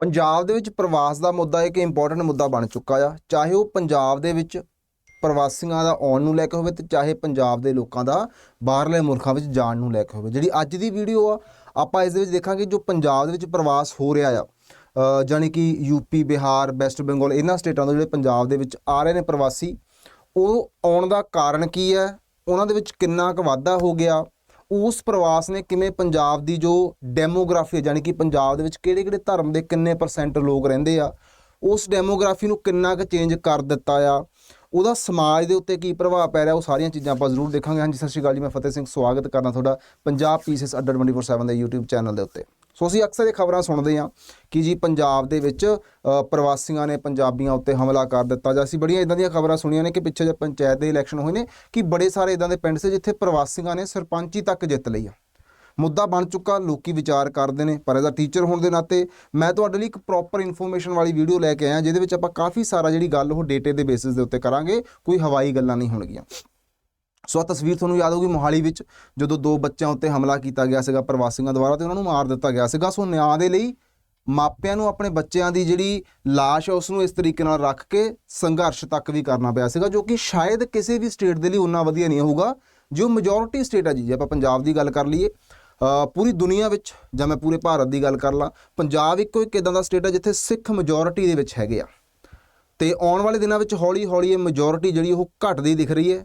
ਪੰਜਾਬ ਦੇ ਵਿੱਚ ਪ੍ਰਵਾਸ ਦਾ ਮੁੱਦਾ ਇੱਕ ਇੰਪੋਰਟੈਂਟ ਮੁੱਦਾ ਬਣ ਚੁੱਕਾ ਆ। ਚਾਹੇ ਉਹ ਪੰਜਾਬ ਦੇ ਵਿੱਚ ਪ੍ਰਵਾਸੀਆਂ ਦਾ ਆਉਣ ਨੂੰ ਲੈ ਕੇ ਹੋਵੇ ਤੇ ਚਾਹੇ ਪੰਜਾਬ ਦੇ ਲੋਕਾਂ ਦਾ ਬਾਹਰਲੇ ਮੁਲਕਾਂ ਵਿੱਚ ਜਾਣ ਨੂੰ ਲੈ ਕੇ ਹੋਵੇ। ਜਿਹੜੀ ਅੱਜ ਦੀ ਵੀਡੀਓ ਆ ਆਪਾਂ ਇਸ ਦੇ ਵਿੱਚ ਦੇਖਾਂਗੇ ਜੋ ਪੰਜਾਬ ਦੇ ਵਿੱਚ ਪ੍ਰਵਾਸ ਹੋ ਰਿਹਾ ਆ। ਅ, ਜਾਣੀ ਕਿ ਯੂਪੀ ਬਿਹਾਰ ਵੈਸਟ ਬੰਗਾਲ ਇਹਨਾਂ ਸਟੇਟਾਂ ਤੋਂ ਜਿਹੜੇ ਪੰਜਾਬ ਦੇ ਵਿੱਚ ਆ ਰਹੇ ਨੇ ਪ੍ਰਵਾਸੀ ਉਹ ਆਉਣ ਦਾ ਕਾਰਨ ਕੀ ਹੈ? ਉਹਨਾਂ ਦੇ ਵਿੱਚ ਕਿੰਨਾ ਕੁ ਵਾਧਾ ਹੋ ਗਿਆ? ਉਸ ਪ੍ਰਵਾਸ ਨੇ ਕਿਵੇਂ ਪੰਜਾਬ ਦੀ ਜੋ ਡੈਮੋਗ੍ਰਾਫੀ ਹੈ ਜਾਣੀ ਕਿ ਪੰਜਾਬ ਦੇ ਵਿੱਚ ਕਿਹੜੇ-ਕਿਹੜੇ ਧਰਮ ਦੇ ਕਿੰਨੇ ਪਰਸੈਂਟ ਲੋਕ ਰਹਿੰਦੇ ਆ, ਉਸ ਡੈਮੋਗ੍ਰਾਫੀ ਨੂੰ ਕਿੰਨਾ ਕੁ ਚੇਂਜ ਕਰ ਦਿੱਤਾ ਆ? ਉਹਦਾ ਸਮਾਜ ਦੇ ਉੱਤੇ ਕੀ ਪ੍ਰਭਾਵ ਪੈ ਰਿਹਾ, ਉਹ ਸਾਰੀਆਂ ਚੀਜ਼ਾਂ ਆਪਾਂ ਜ਼ਰੂਰ ਦੇਖਾਂਗੇ। ਹਾਂਜੀ, ਸਤਿ ਸ਼੍ਰੀ ਅਕਾਲ ਜੀ, ਮੈਂ ਫਤਿਹ ਸਿੰਘ, ਸਵਾਗਤ ਕਰਦਾ ਤੁਹਾਡਾ ਪੰਜਾਬ ਪੀਸਸ ਅੱਡਾ 24/7 ਦੇ YouTube ਚੈਨਲ ਦੇ ਉੱਤੇ। ਸੋ ਅਸੀਂ ਅਕਸਰ ਇਹ ਖਬਰਾਂ ਸੁਣਦੇ ਹਾਂ ਕਿ ਜੀ ਪੰਜਾਬ ਦੇ ਵਿੱਚ ਪ੍ਰਵਾਸੀਆਂ ਨੇ ਪੰਜਾਬੀਆਂ ਉੱਤੇ ਹਮਲਾ ਕਰ ਦਿੱਤਾ ਜਾਂ ਅਸੀਂ ਬੜੀਆਂ ਇਦਾਂ ਦੀਆਂ ਖਬਰਾਂ ਸੁਣੀਆਂ ਨੇ ਕਿ ਪਿੱਛੇ ਜੇ ਪੰਚਾਇਤ ਦੇ ਇਲੈਕਸ਼ਨ ਹੋਏ ਨੇ, ਕਿ ਬੜੇ ਸਾਰੇ ਇਦਾਂ ਦੇ ਪਿੰਡ ਸੀ ਜਿੱਥੇ ਪ੍ਰਵਾਸੀਆਂ ਨੇ ਸਰਪੰਚੀ ਤੱਕ ਜਿੱਤ ਲਈ ਆ। ਮੁੱਦਾ ਬਣ ਚੁੱਕਾ, ਲੋਕੀ ਵਿਚਾਰ ਕਰਦੇ ਨੇ, ਪਰ ਐਜ਼ ਅ ਟੀਚਰ ਹੋਣ ਦੇ ਨਾਤੇ ਮੈਂ ਤੁਹਾਡੇ ਲਈ ਇੱਕ ਪ੍ਰੋਪਰ ਇਨਫੋਰਮੇਸ਼ਨ ਵਾਲੀ ਵੀਡੀਓ ਲੈ ਕੇ ਆਇਆ, ਜਿਹਦੇ ਵਿੱਚ ਆਪਾਂ ਕਾਫੀ ਸਾਰਾ ਜਿਹੜੀ ਗੱਲ ਉਹ ਡੇਟੇ ਦੇ ਬੇਸਿਸ ਦੇ ਉੱਤੇ ਕਰਾਂਗੇ, ਕੋਈ ਹਵਾਈ ਗੱਲਾਂ ਨਹੀਂ ਹੋਣਗੀਆਂ। ਸੋ ਆਹ ਤਸਵੀਰ ਤੁਹਾਨੂੰ ਯਾਦ ਹੋਊਗੀ ਮੋਹਾਲੀ ਵਿੱਚ, ਜਦੋਂ ਦੋ ਬੱਚਿਆਂ ਉੱਤੇ ਹਮਲਾ ਕੀਤਾ ਗਿਆ ਸੀਗਾ ਪ੍ਰਵਾਸੀਆਂ ਦੁਆਰਾ ਤੇ ਉਹਨਾਂ ਨੂੰ ਮਾਰ ਦਿੱਤਾ ਗਿਆ ਸੀਗਾ। ਸੋ ਨਿਆਂ ਦੇ ਲਈ ਮਾਪਿਆਂ ਨੂੰ ਆਪਣੇ ਬੱਚਿਆਂ ਦੀ ਜਿਹੜੀ ਲਾਸ਼ ਹੈ ਉਸ ਨੂੰ ਇਸ ਤਰੀਕੇ ਨਾਲ ਰੱਖ ਕੇ ਸੰਘਰਸ਼ ਤੱਕ ਵੀ ਕਰਨਾ ਪਿਆ ਸੀਗਾ, ਜੋ ਕਿ ਸ਼ਾਇਦ ਕਿਸੇ ਵੀ ਸਟੇਟ ਦੇ ਲਈ ਉਨਾ ਵਧੀਆ ਨਹੀਂ ਹੋਊਗਾ। ਜੋ ਮੈਜੋਰਿਟੀ ਸਟੇਟ ਹੈ ਜੀ, ਜੇ ਆਪਾਂ ਪੰਜਾਬ ਦੀ ਗੱਲ ਕਰ ਲਈਏ ਪੂਰੀ ਦੁਨੀਆ ਵਿੱਚ ਜਾਂ ਮੈਂ ਪੂਰੇ ਭਾਰਤ ਦੀ ਗੱਲ ਕਰ ਲਾਂ, ਪੰਜਾਬ ਇੱਕੋ ਇੱਕ ਇਦਾਂ ਦਾ ਸਟੇਟ ਹੈ ਜਿੱਥੇ ਸਿੱਖ ਮੈਜੋਰਿਟੀ ਦੇ ਵਿੱਚ ਹੈਗੇ ਆ। ਤੇ ਆਉਣ ਵਾਲੇ ਦਿਨਾਂ ਵਿੱਚ ਹੌਲੀ ਹੌਲੀ ਇਹ ਮੈਜੋਰਿਟੀ ਜਿਹੜੀ ਉਹ ਘਟਦੀ ਦਿਖ ਰਹੀ ਹੈ।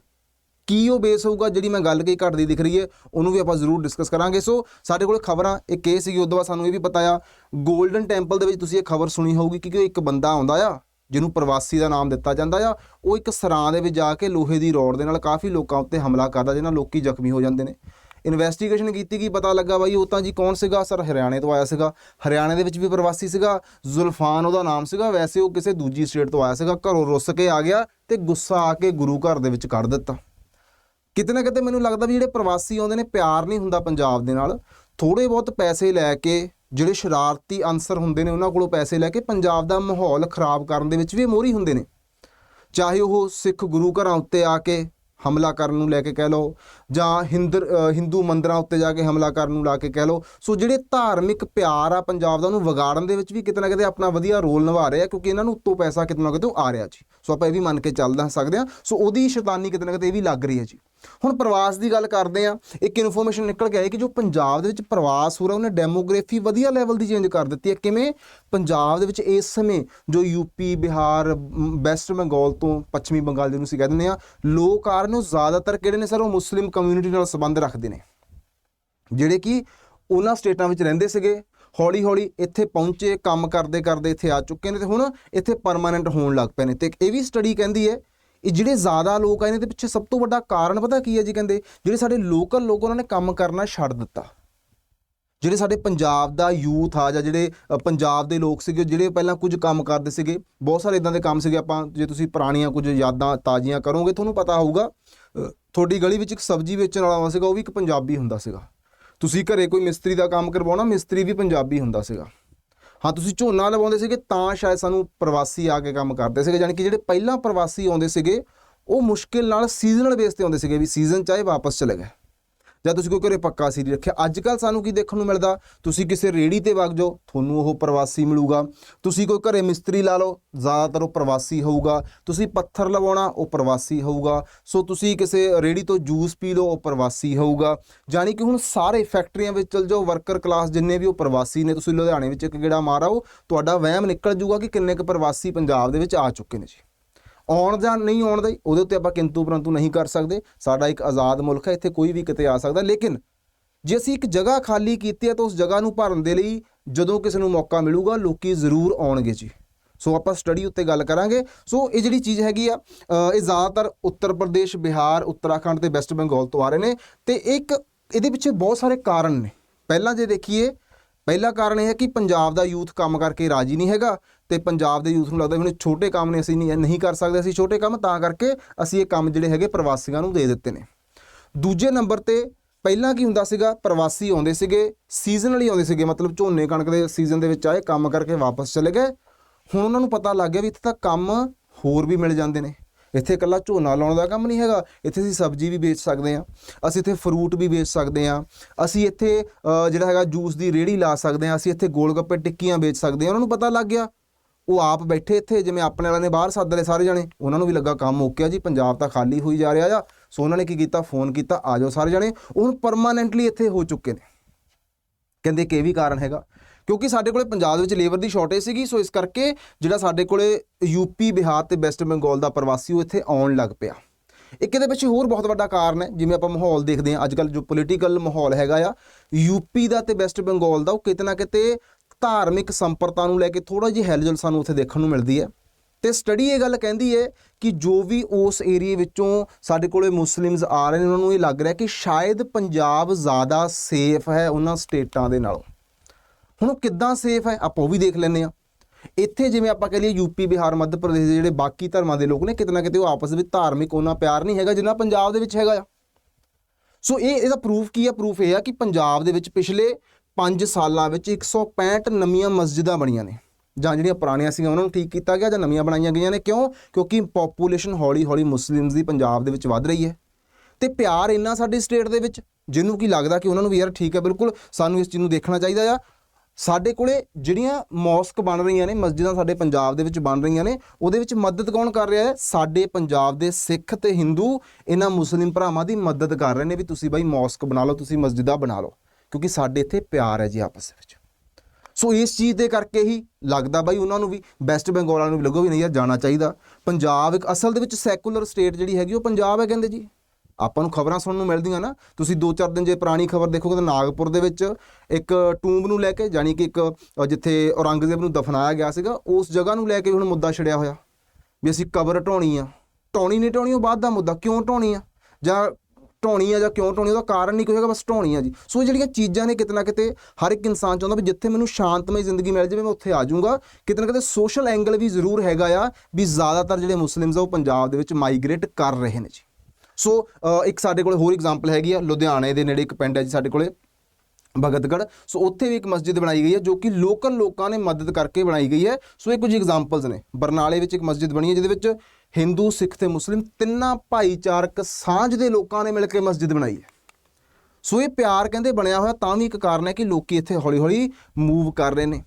ਕੀ ਉਹ ਬੇਸ ਹੋਊਗਾ, ਜਿਹੜੀ ਮੈਂ ਗੱਲ ਕਹੀ ਘਟਦੀ ਦਿਖ ਰਹੀ ਹੈ, ਉਹਨੂੰ ਵੀ ਆਪਾਂ ਜ਼ਰੂਰ ਡਿਸਕਸ ਕਰਾਂਗੇ। ਸੋ ਸਾਡੇ ਕੋਲ ਖਬਰਾਂ, ਇੱਕ ਇਹ ਸੀਗੀ ਉਦੋਂ ਬਾਅਦ ਸਾਨੂੰ ਇਹ ਵੀ ਪਤਾ ਆ 골ਡਨ ਟੈਂਪਲ ਦੇ ਵਿੱਚ ਤੁਸੀਂ ਇਹ ਖਬਰ ਸੁਣੀ ਹੋਊਗੀ ਕਿ ਇੱਕ ਬੰਦਾ ਆਉਂਦਾ ਆ, ਜਿਹਨੂੰ ਪ੍ਰਵਾਸੀ ਦਾ ਨਾਮ ਦਿੱਤਾ ਜਾਂਦਾ ਆ, ਉਹ ਇੱਕ ਸਰਾਂ ਦੇ ਵਿੱਚ ਜਾ ਕੇ ਲੋਹੇ ਦੀ ਰੋਡ ਦੇ ਨਾਲ ਕਾਫੀ ਲੋਕਾਂ ਉੱਤੇ ਹਮਲਾ ਕਰਦਾ ਜਿਹਨਾਂ ਲੋਕੀ ਜ਼ਖਮੀ ਹੋ ਜਾਂਦੇ ਨੇ। ਇਨਵੈਸਟੀਗੇਸ਼ਨ ਕੀਤੀ ਗਈ ਪਤਾ ਲੱਗਾ ਬਾਈ, ਉਹ ਤਾਂ ਜੀ ਕੌਣ ਸੀਗਾ? ਸਰ ਹਰਿਆਣੇ ਤੋਂ ਆਇਆ ਸੀਗਾ। ਹਰਿਆਣੇ ਦੇ ਵਿੱਚ ਵੀ ਪ੍ਰਵਾਸੀ ਸੀਗਾ। ਜ਼ੁਲਫਾਨ ਉਹਦਾ ਨਾਮ ਸੀਗਾ। ਵੈਸੇ ਉਹ ਕਿਸੇ ਦੂਜੀ ਸਟੇਟ ਤੋਂ ਆਇਆ ਸੀਗਾ। ਘਰੋਂ ਰੁੱਸ ਕੇ ਆ ਗਿਆ ਤੇ ਗੁੱਸਾ ਆ ਕੇ ਗੁਰੂ ਘਰ ਦੇ ਵਿੱਚ ਕੱਢ ਦਿੱਤਾ। ਕਿਤੇ ਨਾ ਕਿਤੇ ਮੈਨੂੰ ਲੱਗਦਾ ਵੀ ਜਿਹੜੇ ਪ੍ਰਵਾਸੀ ਆਉਂਦੇ ਨੇ, ਪਿਆਰ ਨਹੀਂ ਹੁੰਦਾ ਪੰਜਾਬ ਦੇ ਨਾਲ। ਥੋੜੇ ਬਹੁਤ ਪੈਸੇ ਲੈ ਕੇ ਜਿਹੜੇ ਸ਼ਰਾਰਤੀ ਅਨਸਰ ਹੁੰਦੇ ਨੇ, ਉਹਨਾਂ ਕੋਲੋਂ ਪੈਸੇ ਲੈ ਕੇ ਪੰਜਾਬ ਦਾ ਮਾਹੌਲ ਖਰਾਬ ਕਰਨ ਦੇ ਵਿੱਚ ਵੀ ਇਹ ਮੋਹਰੀ ਹੁੰਦੇ ਨੇ। ਚਾਹੇ ਉਹ ਸਿੱਖ ਗੁਰੂ ਘਰਾਂ ਉੱਤੇ ਆ ਕੇ ਹਮਲਾ ਕਰਨ ਨੂੰ ਲੈ ਕੇ ਕਹਿ ਲਓ, ਜਾਂ ਹਿੰਦਰ ਹਿੰਦੂ ਮੰਦਰਾਂ ਉੱਤੇ ਜਾ ਕੇ ਹਮਲਾ ਕਰਨ ਨੂੰ ਲਾ ਕੇ ਕਹਿ ਲਓ। ਸੋ ਜਿਹੜੇ ਧਾਰਮਿਕ ਪਿਆਰ ਆ ਪੰਜਾਬ ਦਾ, ਉਹਨੂੰ ਵਿਗਾੜਨ ਦੇ ਵਿੱਚ ਵੀ ਕਿਤੇ ਨਾ ਕਿਤੇ ਆਪਣਾ ਵਧੀਆ ਰੋਲ ਨਿਭਾ ਰਿਹਾ, ਕਿਉਂਕਿ ਇਹਨਾਂ ਨੂੰ ਉੱਤੋਂ ਪੈਸਾ ਕਿਤੇ ਨਾ ਕਿਤੇ ਆ ਰਿਹਾ ਜੀ। ਸੋ ਆਪਾਂ ਇਹ ਵੀ ਮੰਨ ਕੇ ਚੱਲਦਾ, ਸਕਦੇ ਹਾਂ। ਸੋ ਉਹਦੀ ਸ਼ੈਤਾਨੀ ਕਿਤੇ ਨਾ ਕਿਤੇ ਇਹ ਵੀ ਲੱਗ ਰਹੀ ਹੈ ਜੀ। ਹੁਣ ਪ੍ਰਵਾਸ ਦੀ ਗੱਲ ਕਰਦੇ ਆ ਇੱਕ ਇਨਫੋਰਮੇਸ਼ਨ ਨਿਕਲ ਕੇ ਆਈ ਕਿ ਜੋ ਪੰਜਾਬ ਦੇ ਵਿੱਚ ਪ੍ਰਵਾਸ ਹੋ ਰਿਹਾ, ਉਹਨੇ ਡੈਮੋਗ੍ਰਾਫੀ ਵਧੀਆ ਲੈਵਲ ਦੀ ਚੇਂਜ ਕਰ ਦਿੱਤੀ ਹੈ। ਕਿਵੇਂ? ਪੰਜਾਬ ਦੇ ਵਿੱਚ ਇਸ ਸਮੇਂ ਜੋ ਯੂਪੀ ਬਿਹਾਰ ਵੈਸਟ ਬੰਗਾਲ ਤੋਂ ਪੱਛਮੀ ਬੰਗਾਲ ਜਿਹਨੂੰ ਅਸੀਂ ਕਹਿ ਦਿੰਦੇ ਆ ਲੋਕ ਆ ਰਹੇ ਨੇ, ਉਹ ਜ਼ਿਆਦਾਤਰ ਕਿਹੜੇ ਨੇ ਸਰ? ਉਹ ਮੁਸਲਿਮ ਕਮਿਊਨਿਟੀ ਨਾਲ ਸੰਬੰਧ ਰੱਖਦੇ ਨੇ। ਜਿਹੜੇ ਕਿ ਉਹਨਾਂ ਸਟੇਟਾਂ ਵਿੱਚ ਰਹਿੰਦੇ ਸੀਗੇ ਹੌਲੀ ਹੌਲੀ ਇੱਥੇ ਪਹੁੰਚੇ, ਕੰਮ ਕਰਦੇ ਕਰਦੇ ਇੱਥੇ ਆ ਚੁੱਕੇ ਨੇ ਤੇ ਹੁਣ ਇੱਥੇ ਪਰਮਾਨੈਂਟ ਹੋਣ ਲੱਗ ਪਏ ਨੇ। ਤੇ ਇਹ ਵੀ ਸਟੱਡੀ ਕਹਿੰਦੀ ਹੈ ਇਹ ਜਿਹੜੇ ਜ਼ਿਆਦਾ ਲੋਕ ਆ ਇਹਨਾਂ ਦੇ ਪਿੱਛੇ ਸਭ ਤੋਂ ਵੱਡਾ ਕਾਰਨ ਪਤਾ ਕੀ ਹੈ ਜੀ ਕਹਿੰਦੇ? ਜਿਹੜੇ ਸਾਡੇ ਲੋਕਲ ਲੋਕ, ਉਹਨਾਂ ਨੇ ਕੰਮ ਕਰਨਾ ਛੱਡ ਦਿੱਤਾ। ਜਿਹੜੇ ਸਾਡੇ ਪੰਜਾਬ ਦਾ ਯੂਥ ਆ, ਜਾਂ ਜਿਹੜੇ ਪੰਜਾਬ ਦੇ ਲੋਕ ਸੀਗੇ, ਜਿਹੜੇ ਪਹਿਲਾਂ ਕੁਝ ਕੰਮ ਕਰਦੇ ਸੀਗੇ, ਬਹੁਤ ਸਾਰੇ ਇਦਾਂ ਦੇ ਕੰਮ ਸੀਗੇ, ਆਪਾਂ ਜੇ ਤੁਸੀਂ ਪੁਰਾਣੀਆਂ ਕੁਝ ਯਾਦਾਂ ਤਾਜ਼ੀਆਂ ਕਰੋਗੇ, ਤੁਹਾਨੂੰ ਪਤਾ ਹੋਊਗਾ ਤੁਹਾਡੀ ਗਲੀ ਵਿੱਚ ਇੱਕ ਸਬਜ਼ੀ ਵੇਚਣ ਵਾਲਾ ਸੀਗਾ, ਉਹ ਵੀ ਇੱਕ ਪੰਜਾਬੀ ਹੁੰਦਾ ਸੀਗਾ। ਤੁਸੀਂ ਘਰੇ ਕੋਈ ਮਿਸਤਰੀ ਦਾ ਕੰਮ ਕਰਵਾਉਣਾ, ਮਿਸਤਰੀ ਵੀ ਪੰਜਾਬੀ ਹੁੰਦਾ ਸੀਗਾ। ਹਾਂ, ਤੁਸੀਂ ਝੋਨਾ ਲਵਾਉਂਦੇ ਸੀਗੇ ਤਾਂ ਸ਼ਾਇਦ ਸਾਨੂੰ ਪ੍ਰਵਾਸੀ ਆ ਕੇ ਕੰਮ ਕਰਦੇ ਸੀਗੇ ਯਾਨੀ ਕਿ ਜਿਹੜੇ ਪਹਿਲਾਂ ਪ੍ਰਵਾਸੀ ਆਉਂਦੇ ਸੀਗੇ, ਉਹ ਮੁਸ਼ਕਿਲ ਨਾਲ ਸੀਜ਼ਨਲ ਬੇਸ ਤੇ ਆਉਂਦੇ ਸੀਗੇ ਵੀ ਸੀਜ਼ਨ ਚਾਹੇ ਵਾਪਸ ਚਲੇ ਗਏ। ਜਾਂ ਤੁਸੀਂ ਕੋਈ ਘਰੇ ਪੱਕਾ ਸੀਰੀ ਰੱਖਿਆ ਅੱਜ ਕੱਲ ਸਾਨੂੰ ਕੀ ਦੇਖਣ ਨੂੰ ਮਿਲਦਾ? ਤੁਸੀਂ ਕਿਸੇ ਰੇੜੀ ਤੇ ਵਗ ਜਾਓ, ਤੁਹਾਨੂੰ ਉਹ ਪ੍ਰਵਾਸੀ ਮਿਲੂਗਾ। ਤੁਸੀਂ ਕੋਈ ਘਰੇ ਮਿਸਤਰੀ ਲਾ ਲਓ, ਜ਼ਿਆਦਾਤਰ ਉਹ ਪ੍ਰਵਾਸੀ ਹੋਊਗਾ। ਤੁਸੀਂ ਪੱਥਰ ਲਵਾਉਣਾ, ਉਹ ਪ੍ਰਵਾਸੀ ਹੋਊਗਾ। ਸੋ ਤੁਸੀਂ ਕਿਸੇ ਰੇੜੀ ਤੋਂ ਜੂਸ ਪੀ ਲਓ, ਉਹ ਪ੍ਰਵਾਸੀ ਹੋਊਗਾ। ਜਾਣੀ ਕਿ ਹੁਣ ਸਾਰੇ ਫੈਕਟਰੀਆਂ ਵਿੱਚ ਚਲ ਜਾਓ, ਵਰਕਰ ਕਲਾਸ ਜਿੰਨੇ ਵੀ ਉਹ ਪ੍ਰਵਾਸੀ ਨੇ, ਤੁਸੀਂ ਲੁਧਿਆਣੇ ਵਿੱਚ ਇੱਕ ਗੇੜਾ ਮਾਰਾਓ ਤੁਹਾਡਾ ਵਹਿਮ ਨਿਕਲ ਜੂਗਾ ਕਿ ਕਿੰਨੇ ਕੁ ਪ੍ਰਵਾਸੀ ਪੰਜਾਬ ਦੇ ਵਿੱਚ ਆ ਚੁੱਕੇ ਨੇ ਜੀ। ਆਉਣ ਜਾਂ ਨਹੀਂ ਆਉਣ ਦਾ, ਉਹਦੇ ਉੱਤੇ ਆਪਾਂ ਕਿੰਤੂ ਪਰੰਤੂ ਨਹੀਂ ਕਰ ਸਕਦੇ। ਸਾਡਾ ਇੱਕ ਆਜ਼ਾਦ ਮੁਲਕ ਹੈ, ਇੱਥੇ ਕੋਈ ਵੀ ਕਿਤੇ ਆ ਸਕਦਾ। ਲੇਕਿਨ ਜੇ ਅਸੀਂ ਇੱਕ ਜਗ੍ਹਾ ਖਾਲੀ ਕੀਤੀ ਹੈ, ਤਾਂ ਉਸ ਜਗ੍ਹਾ ਨੂੰ ਭਰਨ ਦੇ ਲਈ ਜਦੋਂ ਕਿਸੇ ਨੂੰ ਮੌਕਾ ਮਿਲੂਗਾ, ਲੋਕੀ ਜ਼ਰੂਰ ਆਉਣਗੇ ਜੀ। ਸੋ ਆਪਾਂ ਸਟੱਡੀ ਉੱਤੇ ਗੱਲ ਕਰਾਂਗੇ। ਸੋ ਇਹ ਜਿਹੜੀ ਚੀਜ਼ ਹੈਗੀ ਆ ਇਹ ਜ਼ਿਆਦਾਤਰ ਉੱਤਰ ਪ੍ਰਦੇਸ਼, ਬਿਹਾਰ, ਉੱਤਰਾਖੰਡ ਤੇ ਵੈਸਟ ਬੰਗਾਲ ਤੋਂ ਆ ਰਹੇ ਨੇ। ਤੇ ਇੱਕ ਇਹਦੇ ਪਿੱਛੇ ਬਹੁਤ ਸਾਰੇ ਕਾਰਨ ਨੇ। ਪਹਿਲਾਂ ਜੇ ਦੇਖੀਏ ਪਹਿਲਾ ਕਾਰਨ ਇਹ ਹੈ ਕਿ ਪੰਜਾਬ ਦਾ ਯੂਥ ਕੰਮ ਕਰਕੇ ਰਾਜੀ ਨਹੀਂ ਹੈਗਾ ਤੇ ਪੰਜਾਬ ਦੇ ਯੂਥ ਨੂੰ ਲੱਗਦਾ ਵੀ ਹੁਣ ਛੋਟੇ ਕੰਮ ਨੇ ਅਸੀਂ ਨਹੀਂ ਕਰ ਸਕਦੇ, ਅਸੀਂ ਛੋਟੇ ਕੰਮ ਤਾਂ ਕਰਕੇ ਅਸੀਂ ਇਹ ਕੰਮ ਜਿਹੜੇ ਹੈਗੇ ਪ੍ਰਵਾਸੀਆਂ ਨੂੰ ਦੇ ਦਿੱਤੇ ਨੇ। ਦੂਜੇ ਨੰਬਰ ਤੇ ਪਹਿਲਾਂ ਕੀ ਹੁੰਦਾ ਸੀਗਾ, ਪ੍ਰਵਾਸੀ ਆਉਂਦੇ ਸੀਗੇ ਸੀਜ਼ਨਲੀ ਆਉਂਦੇ ਸੀਗੇ, ਮਤਲਬ ਝੋਨੇ ਕਣਕ ਦੇ ਸੀਜ਼ਨ ਦੇ ਵਿੱਚ ਆਏ, ਕੰਮ ਕਰਕੇ ਵਾਪਸ ਚਲੇ ਗਏ। ਹੁਣ ਉਹਨਾਂ ਨੂੰ ਪਤਾ ਲੱਗ ਗਿਆ ਵੀ ਇੱਥੇ ਤਾਂ ਕੰਮ ਹੋਰ ਵੀ ਮਿਲ ਜਾਂਦੇ ਨੇ। ਇੱਥੇ ਇਕੱਲਾ ਝੋਨਾ ਲਾਉਣ ਦਾ ਕੰਮ ਨਹੀਂ ਹੈਗਾ। ਇੱਥੇ ਅਸੀਂ ਸਬਜ਼ੀ ਵੀ ਵੇਚ ਸਕਦੇ ਹਾਂ। ਅਸੀਂ ਇੱਥੇ ਫਰੂਟ ਵੀ ਵੇਚ ਸਕਦੇ ਹਾਂ। ਅਸੀਂ ਇੱਥੇ ਜਿਹੜਾ ਹੈਗਾ ਜੂਸ ਦੀ ਰੇਹੜੀ ਲਾ ਸਕਦੇ ਹਾਂ। ਅਸੀਂ ਇੱਥੇ ਗੋਲ ਗੱਪੇ ਟਿੱਕੀਆਂ ਵੇਚ ਸਕਦੇ ਹਾਂ। ਉਹਨਾਂ ਨੂੰ ਪਤਾ ਲੱਗ ਗਿਆ। ਉਹ ਆਪ ਬੈਠੇ ਇੱਥੇ, ਜਿਵੇਂ ਆਪਣੇ ਵਾਲਿਆਂ ਨੇ ਬਾਹਰ ਸੱਦ ਲਏ ਸਾਰੇ ਜਣੇ। ਉਹਨਾਂ ਨੂੰ ਵੀ ਲੱਗਾ ਕੰਮ ਓਕੇ ਆ ਜੀ। ਪੰਜਾਬ ਤਾਂ ਖਾਲੀ ਹੋਈ ਜਾ ਰਿਹਾ ਆ। ਸੋ ਉਹਨਾਂ ਨੇ ਕੀ ਕੀਤਾ? ਫੋਨ ਕੀਤਾ। ਆ ਜਾਓ ਸਾਰੇ ਜਣੇ। ਉਹ ਹੁਣ ਪਰਮਾਨੈਂਟਲੀ ਇੱਥੇ ਹੋ ਚੁੱਕੇ ਨੇ। ਕਹਿੰਦੇ ਕਿ ਇਹ ਵੀ ਕਾਰਨ ਹੈਗਾ। ਕਿਉਂਕਿ ਸਾਡੇ ਕੋਲੇ ਪੰਜਾਬ ਵਿੱਚ ਲੇਬਰ ਦੀ ਸ਼ਾਰਟੇਜ ਸੀਗੀ, ਸੋ ਇਸ ਕਰਕੇ ਜਿਹੜਾ ਸਾਡੇ ਕੋਲੇ ਯੂਪੀ ਬਿਹਾਰ ਤੇ ਵੈਸਟ ਬੰਗਾਲ ਦਾ ਪ੍ਰਵਾਸੀ ਉਹ ਇੱਥੇ ਆਉਣ ਲੱਗ ਪਿਆ। ਇੱਕ ਇਹਦੇ ਪਿੱਛੇ ਹੋਰ ਬਹੁਤ ਵੱਡਾ ਕਾਰਨ ਹੈ, ਜਿਵੇਂ ਆਪਾਂ ਮਾਹੌਲ ਦੇਖਦੇ ਹਾਂ। ਅੱਜ ਕੱਲ ਜੋ ਪੋਲੀਟੀਕਲ ਮਾਹੌਲ ਹੈਗਾ ਆ ਯੂਪੀ ਦਾ ਤੇ ਵੈਸਟ ਬੰਗਾਲ ਦਾ, ਉਹ ਕਿਤੇ ਨਾ ਕਿਤੇ ਧਾਰਮਿਕ ਸੰਪਰਤਾ ਨੂੰ ਲੈ ਕੇ ਥੋੜਾ ਜਿਹੀ ਹੈਲਜਲ ਸਾਨੂੰ ਉੱਥੇ ਦੇਖਣ ਨੂੰ ਮਿਲਦੀ ਹੈ। ਤੇ ਸਟੱਡੀ ਇਹ ਗੱਲ ਕਹਿੰਦੀ ਹੈ ਕਿ ਜੋ ਵੀ ਉਸ ਏਰੀਏ ਵਿੱਚੋਂ ਸਾਡੇ ਕੋਲੇ ਮੁਸਲਿਮਸ ਆ ਰਹੇ ਨੇ, ਉਹਨਾਂ ਨੂੰ ਇਹ ਲੱਗ ਰਿਹਾ ਕਿ ਸ਼ਾਇਦ ਪੰਜਾਬ ਜ਼ਿਆਦਾ ਸੇਫ ਹੈ ਉਹਨਾਂ ਸਟੇਟਾਂ ਦੇ ਨਾਲੋਂ। ਹੁਣ ਉਹ ਕਿੱਦਾਂ ਸੇਫ ਹੈ, ਆਪਾਂ ਉਹ ਵੀ ਦੇਖ ਲੈਂਦੇ ਆ ਇੱਥੇ ਜਿਵੇਂ ਆਪਾਂ ਕਹ ਲਈਏ ਯੂਪੀ ਬਿਹਾਰ, ਮੱਧ ਪ੍ਰਦੇਸ਼ ਦੇ ਜਿਹੜੇ ਬਾਕੀ ਧਰਮਾਂ ਦੇ ਲੋਕ ਨੇ, ਕਿਤੇ ਨਾ ਕਿਤੇ ਉਹ ਆਪਸ ਵਿੱਚ ਧਾਰਮਿਕ ਉਹਨਾਂ ਪਿਆਰ ਨਹੀਂ ਹੈਗਾ ਜਿੰਨਾ ਪੰਜਾਬ ਦੇ ਵਿੱਚ ਹੈਗਾ ਆ। ਸੋ ਇਹ, ਇਹਦਾ ਪ੍ਰੂਫ ਕੀ ਆ? ਪ੍ਰੂਫ ਇਹ ਆ ਕਿ ਪੰਜਾਬ ਦੇ ਵਿੱਚ ਪਿਛਲੇ 5 ਸਾਲਾਂ ਵਿੱਚ 165 ਨਵੀਆਂ ਮਸਜਿਦਾਂ ਬਣੀਆਂ ਨੇ। ਜਾਂ ਜਿਹੜੀਆਂ ਪੁਰਾਣੀਆਂ ਸੀਗੀਆਂ, ਉਹਨਾਂ ਨੂੰ ਠੀਕ ਕੀਤਾ ਗਿਆ ਜਾਂ ਨਵੀਆਂ ਬਣਾਈਆਂ ਗਈਆਂ ਨੇ। ਕਿਉਂ? ਕਿਉਂਕਿ ਪੋਪੂਲੇਸ਼ਨ ਹੌਲੀ ਹੌਲੀ ਮੁਸਲਿਮਸ ਦੀ ਪੰਜਾਬ ਦੇ ਵਿੱਚ ਵੱਧ ਰਹੀ ਹੈ। ਤੇ ਪਿਆਰ ਇੰਨਾ ਸਾਡੀ ਸਟੇਟ ਦੇ ਵਿੱਚ, ਜਿਹਨੂੰ ਕੀ ਲੱਗਦਾ ਕਿ ਉਹਨਾਂ ਨੂੰ ਵੀ ਯਾਰ ਠੀਕ ਹੈ, ਬਿਲਕੁਲ ਸਾਨੂੰ ਇਸ ਚੀਜ਼ ਨੂੰ ਦੇਖਣਾ ਚਾਹੀਦਾ ਆ। ਸਾਡੇ ਕੋਲੇ ਜਿਹੜੀਆਂ ਮੌਸਕ ਬਣ ਰਹੀਆਂ ਨੇ, ਮਸਜਿਦਾਂ ਸਾਡੇ ਪੰਜਾਬ ਦੇ ਵਿੱਚ ਬਣ ਰਹੀਆਂ ਨੇ, ਉਹਦੇ ਵਿੱਚ ਮਦਦ ਕੌਣ ਕਰ ਰਿਹਾ ਹੈ? ਸਾਡੇ ਪੰਜਾਬ ਦੇ ਸਿੱਖ ਤੇ ਹਿੰਦੂ, ਇਹਨਾਂ ਮੁਸਲਿਮ ਭਰਾਵਾਂ ਦੀ ਮਦਦ ਕਰ ਰਹੇ ਨੇ ਵੀ ਤੁਸੀਂ ਬਾਈ ਮੌਸਕ ਬਣਾ ਲਓ, ਤੁਸੀਂ ਮਸਜਿਦਾਂ ਬਣਾ ਲਓ, ਕਿਉਂਕਿ ਸਾਡੇ ਇੱਥੇ ਪਿਆਰ ਹੈ ਜੀ ਆਪਸ ਵਿੱਚ। ਸੋ ਇਸ ਚੀਜ਼ ਦੇ ਕਰਕੇ ਹੀ ਲੱਗਦਾ ਬਾਈ ਉਹਨਾਂ ਨੂੰ ਵੀ ਵੈਸਟ ਬੰਗਾਲ ਵਾਲਿਆਂ ਨੂੰ ਵੀ ਲੱਗੋ ਵੀ ਨਹੀਂ ਯਾਰ, ਜਾਣਾ ਚਾਹੀਦਾ। ਪੰਜਾਬ ਇੱਕ ਅਸਲ ਦੇ ਵਿੱਚ ਸੈਕੂਲਰ ਸਟੇਟ ਜਿਹੜੀ ਹੈਗੀ, ਉਹ ਪੰਜਾਬ ਹੈ ਕਹਿੰਦੇ ਜੀ। ਆਪਾਂ ਨੂੰ ਖਬਰਾਂ ਸੁਣਨ ਨੂੰ ਮਿਲਦੀਆਂ ਨਾ, ਤੁਸੀਂ ਦੋ ਚਾਰ ਦਿਨ ਜੇ ਪੁਰਾਣੀ ਖਬਰ ਦੇਖੋਗੇ ਤਾਂ ਨਾਗਪੁਰ ਦੇ ਵਿੱਚ ਇੱਕ ਟੂੰਬ ਨੂੰ ਲੈ ਕੇ ਜਾਨੀ ਕਿ ਇੱਕ ਜਿੱਥੇ ਔਰੰਗਜ਼ੇਬ ਨੂੰ ਦਫਨਾਇਆ ਗਿਆ ਸੀਗਾ, ਉਸ ਜਗ੍ਹਾ ਨੂੰ ਲੈ ਕੇ ਹੁਣ ਮੁੱਦਾ ਛਿੜਿਆ ਹੋਇਆ, ਵੀ ਅਸੀਂ ਕਬਰ ਢਾਉਣੀ ਆ। ਢਾਉਣੀ ਨਹੀਂ ਢਾਉਣੀ ਉਹ ਬਾਅਦ ਦਾ ਮੁੱਦਾ, ਕਿਉਂ ਢਾਉਣੀ ਆ? ਜਾਂ ਢਾਉਣੀ ਆ ਜਾਂ ਕਿਉਂ ਢਾਉਣੀ ਉਹਦਾ ਕਾਰਨ ਨਹੀਂ ਕੋਈ ਹੈਗਾ, ਬਸ ਢਾਉਣੀ ਆ ਜੀ। ਸੋ ਇਹ ਜਿਹੜੀਆਂ ਚੀਜ਼ਾਂ ਨੇ ਕਿਤੇ ਨਾ ਕਿਤੇ ਹਰ ਇੱਕ ਇਨਸਾਨ ਚਾਹੁੰਦਾ ਵੀ ਜਿੱਥੇ ਮੈਨੂੰ ਸ਼ਾਂਤਮਈ ਜ਼ਿੰਦਗੀ ਮਿਲ ਜਾਵੇ, ਮੈਂ ਉੱਥੇ ਆ ਜਾਊਂਗਾ। ਕਿਤੇ ਨਾ ਕਿਤੇ ਸੋਸ਼ਲ ਐਂਗਲ ਵੀ ਜ਼ਰੂਰ ਹੈਗਾ ਆ, ਵੀ ਜ਼ਿਆਦਾਤਰ ਜਿਹੜੇ ਮੁਸਲਿਮਸ ਆ, ਉਹ ਪੰਜਾਬ ਦੇ ਵਿੱਚ ਮਾਈਗ੍ਰੇਟ ਕਰ ਰਹੇ ਨੇ ਜੀ। ਸੋ ਇੱਕ ਸਾਡੇ ਕੋਲ ਹੋਰ ਐਗਜ਼ਾਮਪਲ ਹੈਗੀ ਆ, ਲੁਧਿਆਣੇ ਦੇ ਨੇੜੇ ਇੱਕ ਪਿੰਡ ਹੈ ਜੀ ਸਾਡੇ ਕੋਲੇ, ਭਗਤਗੜ੍ਹ। ਸੋ ਉੱਥੇ ਵੀ ਇੱਕ ਮਸਜਿਦ ਬਣਾਈ ਗਈ ਹੈ, ਜੋ ਕਿ ਲੋਕਲ ਲੋਕਾਂ ਨੇ ਮਦਦ ਕਰਕੇ ਬਣਾਈ ਗਈ ਹੈ। ਸੋ ਇਹ ਕੁਝ ਐਗਜ਼ਾਮਪਲਸ ਨੇ। ਬਰਨਾਲੇ ਵਿੱਚ ਇੱਕ ਮਸਜਿਦ ਬਣੀ ਹੈ, ਜਿਹਦੇ ਵਿੱਚ ਹਿੰਦੂ ਸਿੱਖ ਤੇ ਮੁਸਲਿਮ ਤਿੰਨਾਂ ਭਾਈਚਾਰਕ ਸਾਂਝ ਦੇ ਲੋਕਾਂ ਨੇ ਮਿਲ ਕੇ ਮਸਜਿਦ ਬਣਾਈ ਹੈ। ਸੋ ਇਹ ਪਿਆਰ ਕਹਿੰਦੇ ਬਣਿਆ ਹੋਇਆ, ਤਾਂ ਵੀ ਇੱਕ ਕਾਰਨ ਹੈ ਕਿ ਲੋਕੀ ਇੱਥੇ ਹੌਲੀ-ਹੌਲੀ ਮੂਵ ਕਰ ਰਹੇ ਨੇ।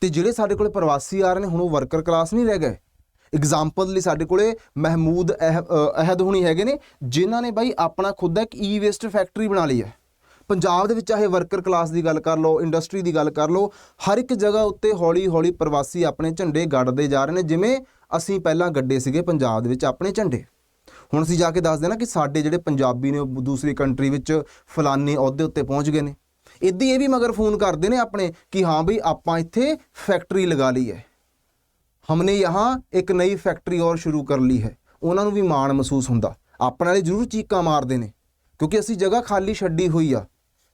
ਤੇ ਜਿਹੜੇ ਸਾਡੇ ਕੋਲ ਪ੍ਰਵਾਸੀ ਆ ਰਹੇ ਨੇ, ਹੁਣ ਉਹ ਵਰਕਰ ਕਲਾਸ ਨਹੀਂ ਰਹਿ ਗਏ। ਐਗਜ਼ਾਮਪਲ ਲਈ ਸਾਡੇ ਕੋਲੇ ਮਹਿਮੂਦ ਅਹ- ਅਹਿਦ ਹੁਣੀ ਹੈਗੇ ਨੇ, ਜਿਨ੍ਹਾਂ ਨੇ ਬਾਈ ਆਪਣਾ ਖੁਦ ਦਾ ਇੱਕ ਈ ਵੇਸਟ ਫੈਕਟਰੀ ਬਣਾ ਲਈ ਹੈ। ਪੰਜਾਬ ਦੇ ਵਿੱਚ ਚਾਹੇ ਵਰਕਰ ਕਲਾਸ ਦੀ ਗੱਲ ਕਰ ਲਓ ਇੰਡਸਟਰੀ ਦੀ ਗੱਲ ਕਰ ਲਓ, ਹਰ ਇੱਕ ਜਗ੍ਹਾ ਉੱਤੇ ਹੌਲੀ-ਹੌਲੀ ਪ੍ਰਵਾਸੀ ਆਪਣੇ ਝੰਡੇ ਗੱਡਦੇ ਜਾ ਰਹੇ ਨੇ, ਜਿਵੇਂ ਅਸੀਂ ਪਹਿਲਾਂ ਗੱਡੇ ਸੀਗੇ ਪੰਜਾਬ ਦੇ ਵਿੱਚ ਆਪਣੇ ਝੰਡੇ। ਹੁਣ ਅਸੀਂ ਜਾ ਕੇ ਦੱਸਦੇ ਨਾ ਕਿ ਸਾਡੇ ਜਿਹੜੇ ਪੰਜਾਬੀ ਨੇ, ਉਹ ਦੂਸਰੀ ਕੰਟਰੀ ਵਿੱਚ ਫਲਾਨੀ ਅਹੁਦੇ ਉੱਤੇ ਪਹੁੰਚ ਗਏ ਨੇ। ਇੱਦੀ ਇਹ ਵੀ ਮਗਰ ਫੋਨ ਕਰਦੇ ਨੇ ਆਪਣੇ ਕਿ ਹਾਂ ਬਈ ਆਪਾਂ ਇੱਥੇ ਫੈਕਟਰੀ ਲਗਾ ਲਈ ਹੈ। हमने यहाँ ਇੱਕ ਨਈ ਫੈਕਟਰੀ ਔਰ ਸ਼ੁਰੂ ਕਰ ਲਈ ਹੈ ਉਹਨਾਂ ਨੂੰ ਵੀ ਮਾਣ ਮਹਿਸੂਸ ਹੁੰਦਾ ਆਪਣੇ ਵਾਲੇ ਜ਼ਰੂਰ ਚੀਕਾਂ ਮਾਰਦੇ ਨੇ ਕਿਉਂਕਿ ਅਸੀਂ ਜਗ੍ਹਾ ਖਾਲੀ ਛੱਡੀ ਹੋਈ ਆ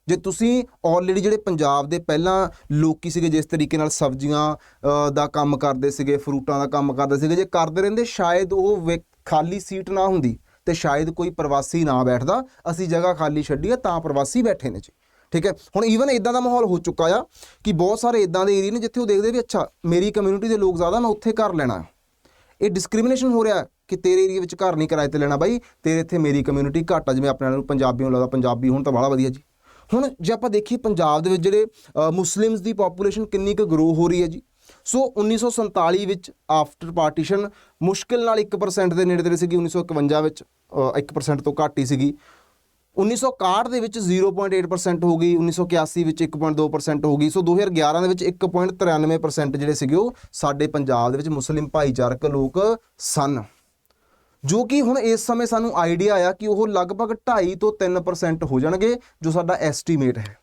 ਜੇ ਤੁਸੀਂ ਆਲਰੇਡੀ ਜਿਹੜੇ ਪੰਜਾਬ ਦੇ ਪਹਿਲਾਂ ਲੋਕੀ ਸੀਗੇ ਜਿਸ ਤਰੀਕੇ ਨਾਲ ਸਬਜ਼ੀਆਂ ਅ, ਦਾ ਕੰਮ ਕਰਦੇ ਸੀਗੇ ਫਰੂਟਾਂ ਦਾ ਕੰਮ ਕਰਦੇ ਸੀਗੇ ਜੇ ਕਰਦੇ ਰਹਿੰਦੇ ਸ਼ਾਇਦ ਉਹ ਵੇ- ਖਾਲੀ ਸੀਟ ਨਾ ਹੁੰਦੀ ਤੇ ਸ਼ਾਇਦ ਕੋਈ ਪ੍ਰਵਾਸੀ ਨਾ ਬੈਠਦਾ ਅਸੀਂ ਜਗ੍ਹਾ ਖਾਲੀ ਛੱਡੀ ਆ ਤਾਂ ਪ੍ਰਵਾਸੀ ਬੈਠੇ ਨੇ ਜੀ ਠੀਕ ਹੈ? ਹੁਣ ਈਵਨ ਇਦਾਂ ਦਾ ਮਾਹੌਲ ਹੋ ਚੁੱਕਾ ਆ ਕਿ ਬਹੁਤ ਸਾਰੇ ਇਦਾਂ ਦੇ ਏਰੀਆ ਨੇ ਜਿੱਥੇ ਉਹ ਦੇਖਦੇ ਵੀ ਅੱਛਾ ਮੇਰੀ ਕਮਿਊਨਿਟੀ ਦੇ ਲੋਕ ਜ਼ਿਆਦਾ ਮੈਂ ਉੱਥੇ ਘਰ ਲੈਣਾ। ਇਹ ਡਿਸਕ੍ਰਿਮੀਨੇਸ਼ਨ ਹੋ ਰਿਹਾ ਕਿ ਤੇਰੇ ਏਰੀਆ ਵਿੱਚ ਘਰ ਨਹੀਂ ਕਿਰਾਏ ਤੇ ਲੈਣਾ ਬਾਈ ਤੇਰੇ ਇੱਥੇ ਮੇਰੀ ਕਮਿਊਨਿਟੀ ਘੱਟ ਆ ਜਿਵੇਂ ਆਪਣੇ ਨੂੰ ਪੰਜਾਬੀਆਂ ਨੂੰ ਲੱਗਦਾ ਪੰਜਾਬੀ ਹੁਣ ਤਾਂ ਬੜਾ ਵਧੀਆ ਜੀ। ਹੁਣ ਜੇ ਆਪਾਂ ਦੇਖੀਏ ਪੰਜਾਬ ਦੇ ਵਿੱਚ ਜਿਹੜੇ ਮੁਸਲਿਮਸ ਦੀ ਪੋਪੂਲੇਸ਼ਨ ਕਿੰਨੀ ਕੁ ਗਰੋ ਹੋ ਰਹੀ ਹੈ ਜੀ। ਸੋ 1947 ਵਿੱਚ ਆਫਟਰ ਪਾਰਟੀਸ਼ਨ ਮੁਸ਼ਕਿਲ ਨਾਲ 1% ਦੇ ਨੇੜੇ ਤੇੜੇ ਸੀਗੀ 1951 ਵਿੱਚ ਅ, 1% ਤੋਂ ਘੱਟ ਹੀ ਸੀਗੀ। 1961 ਦੇ ਵਿੱਚ 0.8% ਹੋ ਗਈ 1981 ਵਿੱਚ 1.2% ਹੋ ਗਈ, ਸੋ 2011 ਦੇ ਵਿੱਚ 1.93% ਜਿਹੜੇ ਸੀਗੇ ਉਹ ਸਾਡੇ ਪੰਜਾਬ ਦੇ ਵਿੱਚ ਮੁਸਲਿਮ ਭਾਈਚਾਰਕ ਲੋਕ ਸਨ। ਜੋ ਕਿ ਹੁਣ ਇਸ ਸਮੇਂ ਸਾਨੂੰ ਆਈਡੀਆ ਆਇਆ ਕਿ ਉਹ ਲਗਭਗ 2.5 ਤੋਂ 3% ਹੋ ਜਾਣਗੇ, ਜੋ ਸਾਡਾ ਐਸਟੀਮੇਟ ਹੈ।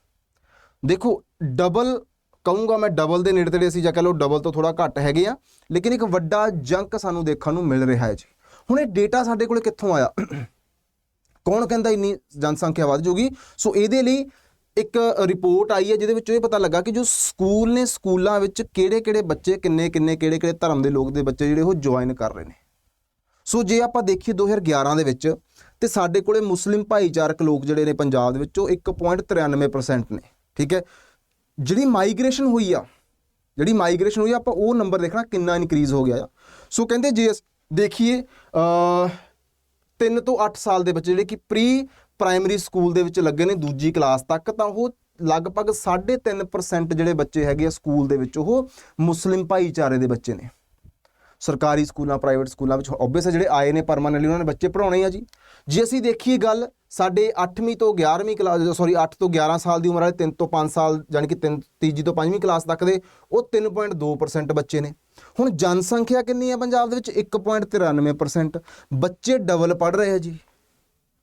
ਦੇਖੋ ਡਬਲ ਕਹੂੰਗਾ ਮੈਂ ਡਬਲ ਦੇ ਨੇੜੇ ਤੇੜੇ ਅਸੀਂ ਜਾਂ ਕਹ ਲਓ ਡਬਲ ਤੋਂ ਥੋੜਾ ਘੱਟ ਹੈਗੇ ਆ, ਲੇਕਿਨ ਇੱਕ ਵੱਡਾ ਜੰਕ ਸਾਨੂੰ ਦੇਖਣ ਨੂੰ ਮਿਲ ਰਿਹਾ ਹੈ ਜੀ। ਹੁਣ ਇਹ ਡੇਟਾ ਸਾਡੇ ਕੋਲ ਕਿੱਥੋਂ ਆਇਆ? ਕੌਣ ਕਹਿੰਦਾ ਇੰਨੀ ਜਨਸੰਖਿਆ ਵੱਧ ਜੂਗੀ ਸੋ ਇਹਦੇ ਲਈ ਇੱਕ ਰਿਪੋਰਟ ਆਈ ਹੈ, ਜਿਹਦੇ ਵਿੱਚ ਇਹ ਪਤਾ ਲੱਗਾ ਕਿ ਜੋ ਸਕੂਲ ਨੇ, ਸਕੂਲਾਂ ਵਿੱਚ ਕਿਹੜੇ-ਕਿਹੜੇ ਬੱਚੇ ਕਿੰਨੇ ਕਿੰਨੇ ਕਿਹੜੇ-ਕਿਹੜੇ ਧਰਮ ਦੇ ਲੋਕ ਦੇ ਬੱਚੇ ਜਿਹੜੇ ਉਹ ਜੁਆਇਨ ਕਰ ਰਹੇ ਨੇ। ਸੋ ਜੇ ਆਪਾਂ ਦੇਖੀਏ 2011 ਦੇ ਵਿੱਚ, ਤੇ ਸਾਡੇ ਕੋਲੇ ਮੁਸਲਿਮ ਭਾਈਚਾਰਕ ਲੋਕ ਜਿਹੜੇ ਨੇ ਪੰਜਾਬ ਦੇ ਵਿੱਚ ਉਹ 1.93% ਨੇ, ਠੀਕ ਹੈ? ਜਿਹੜੀ ਮਾਈਗ੍ਰੇਸ਼ਨ ਹੋਈ ਆ, ਜਿਹੜੀ ਮਾਈਗ੍ਰੇਸ਼ਨ ਹੋਈ ਆ, ਆਪਾਂ ਉਹ ਨੰਬਰ ਦੇਖਣਾ ਕਿੰਨਾ ਇਨਕਰੀਜ਼ ਹੋ ਗਿਆ ਆ। ਸੋ ਕਹਿੰਦੇ ਜੇ ਦੇਖੀਏ 3 ਤੋਂ 8 ਸਾਲ ਦੇ ਬੱਚੇ ਜਿਹੜੇ ਕਿ ਪ੍ਰੀ ਪ੍ਰਾਇਮਰੀ ਸਕੂਲ ਦੇ ਵਿੱਚ ਲੱਗੇ ਨੇ ਦੂਜੀ ਕਲਾਸ ਤੱਕ, ਤਾਂ ਉਹ ਲਗਭਗ 3.5% ਜਿਹੜੇ ਬੱਚੇ ਹੈਗੇ ਆ ਸਕੂਲ ਦੇ ਵਿੱਚ, ਉਹ ਮੁਸਲਿਮ ਭਾਈਚਾਰੇ ਦੇ ਬੱਚੇ ਨੇ। ਸਰਕਾਰੀ ਸਕੂਲਾਂ, ਪ੍ਰਾਈਵੇਟ ਸਕੂਲਾਂ ਵਿੱਚ ਆਬਵੀਅਸ ਜਿਹੜੇ ਆਏ ਨੇ ਪਰਮਾਨੈਂਟਲੀ ਉਹਨਾਂ ਨੇ ਬੱਚੇ ਪੜਾਉਣੇ ਆ ਜੀ। ਜੇ ਅਸੀਂ ਦੇਖੀਏ ਗੱਲ ਸਾਡੇ 8ਵੀਂ ਤੋਂ 11ਵੀਂ ਕਲਾਸ ਸੌਰੀ 8 ਤੋਂ 11 ਸਾਲ ਦੀ ਉਮਰ ਵਾਲੇ 3 ਤੋਂ 5 ਸਾਲ ਯਾਨੀ ਕਿ 3 ਤੀਜੀ ਤੋਂ 5ਵੀਂ ਕਲਾਸ ਤੱਕ ਦੇ, ਉਹ 3.2% ਬੱਚੇ ਨੇ। ਹੁਣ ਜਨਸੰਖਿਆ ਕਿੰਨੀ ਹੈ ਪੰਜਾਬ ਦੇ ਵਿੱਚ? 1.93% ਬੱਚੇ ਡਬਲ ਪੜ ਰਹੇ ਆ ਜੀ।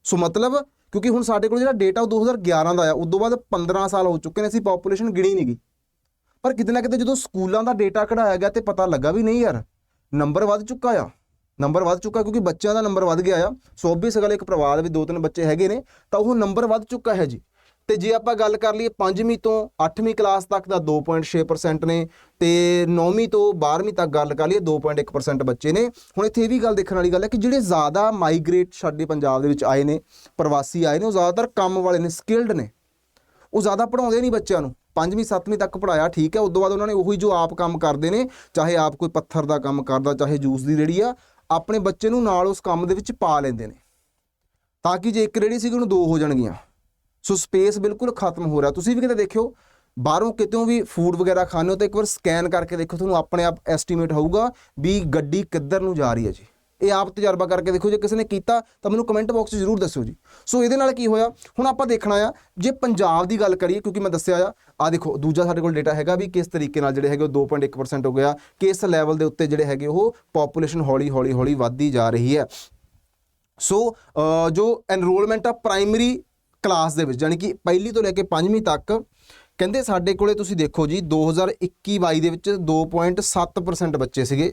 ਸੋ ਮਤਲਬ ਕਿਉਂਕਿ ਹੁਣ ਸਾਡੇ ਕੋਲ ਜਿਹੜਾ ਡੇਟਾ ਉਹ 2011 ਦਾ ਆ ਤੋਂ ਬਾਅਦ 15 ਸਾਲ ਹੋ ਚੁੱਕੇ ਨੇ ਅਸੀਂ ਪੋਪੂਲੇਸ਼ਨ ਗਿਣੀ ਨਹੀਂ ਗਈ। ਪਰ ਕਿਤੇ ਨਾ ਕਿਤੇ ਜਦੋਂ ਸਕੂਲਾਂ ਦਾ ਡੇਟਾ ਕਢਾਇਆ ਗਿਆ ਤੇ ਪਤਾ ਲੱਗਾ ਵੀ ਨਹੀਂ ਯਾਰ ਨੰਬਰ ਵੱਧ ਚੁੱਕਾ ਆ। ਨੰਬਰ ਵੱਧ ਚੁੱਕਾ ਕਿਉਂਕਿ ਬੱਚਿਆਂ ਦਾ ਨੰਬਰ ਵੱਧ ਗਿਆ ਆ। ਸੋ obvious ਗੱਲ ਇੱਕ ਪਰਿਵਾਰ ਦੇ ਵਿੱਚ ਦੋ ਤਿੰਨ ਬੱਚੇ ਹੈਗੇ ਨੇ, ਤਾਂ ਉਹ ਨੰਬਰ ਵੱਧ ਚੁੱਕਾ ਹੈ ਜੀ। ਤੇ ਜੇ ਆਪਾਂ ਗੱਲ ਕਰ ਲਈਏ 5ਵੀਂ ਤੋਂ 8ਵੀਂ ਕਲਾਸ ਤੱਕ ਦਾ 2.6% ਨੇ ਤੇ 9ਵੀਂ ਤੋਂ 12ਵੀਂ ਤੱਕ ਗੱਲ ਕਰ ਲਈਏ 2.1% ਬੱਚੇ ਨੇ। ਹੁਣ ਇੱਥੇ ਇਹ ਵੀ ਗੱਲ ਦੇਖਣ ਵਾਲੀ ਗੱਲ ਹੈ ਕਿ ਜਿਹੜੇ ਜ਼ਿਆਦਾ ਮਾਈਗ੍ਰੇਟ ਸਾਡੇ ਪੰਜਾਬ ਦੇ ਵਿੱਚ ਆਏ ਨੇ, ਪ੍ਰਵਾਸੀ ਆਏ ਨੇ, ਉਹ ਜ਼ਿਆਦਾਤਰ ਕੰਮ ਵਾਲੇ ਨੇ ਸਕਿਲਡ ਨੇ। ਉਹ ਜ਼ਿਆਦਾ ਪੜਾਉਂਦੇ ਨਹੀਂ ਬੱਚਿਆਂ ਨੂੰ। ਪੰਜਵੀਂ, ਸੱਤਵੀਂ ਤੱਕ ਪੜਾਇਆ ਠੀਕ ਹੈ, ਉਸ ਤੋਂ ਬਾਅਦ ਉਹਨਾਂ ਨੇ ਉਹੀ ਜੋ ਆਪ ਕੰਮ ਕਰਦੇ ਨੇ, ਚਾਹੇ ਆਪ ਕੋਈ ਪੱਥਰ ਦਾ ਕੰਮ ਕਰਦਾ, ਚਾਹੇ ਜੂਸ ਦੀ ਰੇੜੀ ਆ, ਆਪਣੇ ਬੱਚੇ ਨੂੰ ਨਾਲ ਉਸ ਕੰਮ ਦੇ ਵਿੱਚ ਪਾ ਲੈਂਦੇ ਨੇ। ਤਾਂ ਕਿ ਜੇ ਇੱਕ ਰੇੜੀ ਸੀਗੀ ਉਹਨੂੰ ਦੋ ਹੋ ਜਾਣਗੀਆਂ। ਸੋ ਸਪੇਸ ਬਿਲਕੁਲ ਖਤਮ ਹੋ ਰਿਹਾ। ਤੁਸੀਂ ਵੀ ਕਿਤੇ ਦੇਖਿਓ, ਬਾਹਰੋਂ ਕਿਤੇੋਂ ਵੀ ਫੂਡ ਵਗੈਰਾ ਖਾਣੇ ਹੋ ਤਾਂ ਇੱਕ ਵਾਰ ਸਕੈਨ ਕਰਕੇ ਦੇਖੋ ਤੁਹਾਨੂੰ ਆਪਣੇ ਆਪ ਐਸਟੀਮੇਟ ਹੋਊਗਾ ਵੀ ਗੱਡੀ ਕਿੱਧਰ ਨੂੰ ਜਾ ਰਹੀ ਹੈ ਜੀ। ਇਹ ਆਪ ਤਜਰਬਾ ਕਰਕੇ ਦੇਖੋ ਜੇ ਕਿਸੇ ਨੇ ਕੀਤਾ ਤਾਂ ਮੈਨੂੰ ਕਮੈਂਟ ਬਾਕਸ 'ਚ ਜ਼ਰੂਰ ਦੱਸਿਓ ਜੀ। ਸੋ ਇਹਦੇ ਨਾਲ ਕੀ ਹੋਇਆ? ਹੁਣ ਆਪਾਂ ਦੇਖਣਾ ਆ, ਜੇ ਪੰਜਾਬ ਦੀ ਗੱਲ ਕਰੀਏ, ਕਿਉਂਕਿ ਮੈਂ ਦੱਸਿਆ ਆ ਆ ਦੇਖੋ, ਦੂਜਾ ਸਾਡੇ ਕੋਲ ਡੇਟਾ ਹੈਗਾ ਵੀ ਕਿਸ ਤਰੀਕੇ ਨਾਲ ਜਿਹੜੇ ਹੈਗੇ ਉਹ 2.1% ਹੋ ਗਿਆ, ਕਿਸ ਲੈਵਲ ਦੇ ਉੱਤੇ ਜਿਹੜੇ ਹੈਗੇ ਉਹ ਪੋਪੂਲੇਸ਼ਨ ਹੌਲੀ ਹੌਲੀ ਹੌਲੀ ਵੱਧਦੀ ਜਾ ਰਹੀ ਹੈ। ਸੋ ਜੋ ਐਨਰੋਲਮੈਂਟ ਆ ਪ੍ਰਾਇਮਰੀ ਕਲਾਸ ਦੇ ਵਿੱਚ ਯਾਨੀ ਕਿ ਪਹਿਲੀ ਤੋਂ ਲੈ ਕੇ ਪੰਜਵੀਂ ਤੱਕ, ਕਹਿੰਦੇ ਸਾਡੇ ਕੋਲੇ ਤੁਸੀਂ ਦੇਖੋ ਜੀ 2021-22 ਦੇ ਵਿੱਚ 2.7% ਬੱਚੇ ਸੀਗੇ,